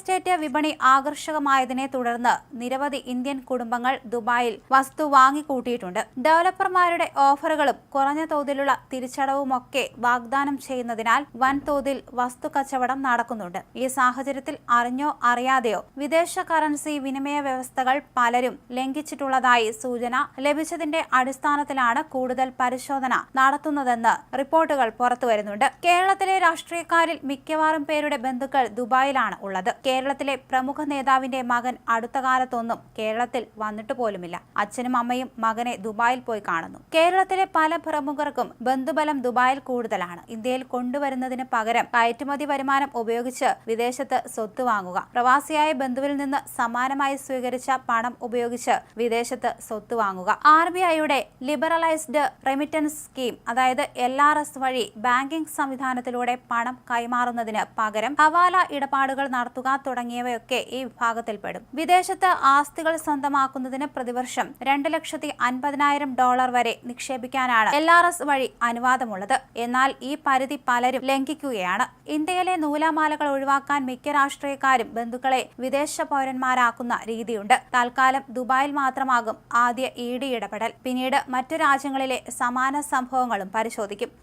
Estate വിപണി ആകർഷകമായതിനെ തുടർന്ന് നിരവധി ഇന്ത്യൻ കുടുംബങ്ങൾ ദുബായിൽ വസ്തു വാങ്ങിക്കൂട്ടിയിട്ടുണ്ട്. ഡെവലപ്പർമാരുടെ ഓഫറുകളും കുറഞ്ഞ തോതിലുള്ള തിരിച്ചടവുമൊക്കെ വാഗ്ദാനം ചെയ്യുന്നതിനാൽ വൻതോതിൽ വസ്തു കച്ചവടം നടക്കുന്നുണ്ട്. ഈ സാഹചര്യത്തിൽ അറിഞ്ഞോ അറിയാതെയോ വിദേശ കറൻസി വിനിമയ വ്യവസ്ഥകൾ പലരും ലംഘിച്ചിട്ടുള്ളതായി സൂചന ലഭിച്ചതിന്റെ അടിസ്ഥാനത്തിലാണ് കൂടുതൽ പരിശോധന നടത്തുന്നതെന്ന് റിപ്പോർട്ടുകൾ പുറത്തുവരുന്നുണ്ട്. കേരളത്തിലെ രാഷ്ട്രീയക്കാരിൽ മിക്കവാറും പേരുടെ ബന്ധുക്കൾ ദുബായിലാണ് ഉള്ളത്. കേരളത്തിലെ പ്രമുഖ നേതാവിന്റെ മകൻ അടുത്ത കാലത്തൊന്നും കേരളത്തിൽ വന്നിട്ട് പോലുമില്ല. അച്ഛനും അമ്മയും മകനെ ദുബായിൽ പോയി കാണുന്നു. കേരളത്തിലെ പല പ്രമുഖർക്കും ബന്ധുബലം ദുബായിൽ കൂടുതലാണ്. ഇന്ത്യയിൽ കൊണ്ടുവരുന്നതിന് പകരം കയറ്റുമതി വരുമാനം ഉപയോഗിച്ച് വിദേശത്ത് സ്വത്ത് വാങ്ങുക പ്രവാസിയായ ബന്ധുവിൽ നിന്ന് സമാനമായി സ്വീകരിച്ച പണം ഉപയോഗിച്ച് വിദേശത്ത് സ്വത്ത് വാങ്ങുക. ആർ ബി ഐയുടെ ലിബറലൈസ്ഡ് റെമിറ്റൻസ് സ്കീം അതായത് എൽ ആർ എസ് വഴി ബാങ്കിംഗ് സംവിധാനത്തിലൂടെ പണം കൈമാറുന്നതിന് പകരം ഹവാല ഇടപാടുകൾ നടത്തുക തുടങ്ങിയവയൊക്കെ ഈ വിഭാഗത്തിൽപ്പെടും വിദേശത്ത് ആസ്തികൾ സ്വന്തമാക്കുന്നതിന് പ്രതിവർഷം രണ്ട് ലക്ഷത്തി അൻപതിനായിരം ഡോളർ വരെ നിക്ഷേപിക്കാനാണ് എൽ ആർ എസ് വഴി അനുവാദമുള്ളത്. എന്നാൽ ഈ പരിധി പലരും ലംഘിക്കുകയാണ്. ഇന്ത്യയിലെ നൂലാമാലകൾ ഒഴിവാക്കാൻ മിക്ക രാഷ്ട്രീയക്കാരും ബന്ധുക്കളെ വിദേശ പൗരന്മാരാക്കുന്ന രീതിയുണ്ട്. തൽക്കാലം ദുബായിൽ മാത്രമാകും ആദ്യ ഇ ഡി ഇടപെടൽ. പിന്നീട് മറ്റു രാജ്യങ്ങളിലെ സമാന സംഭവങ്ങളും പരിശോധിക്കും.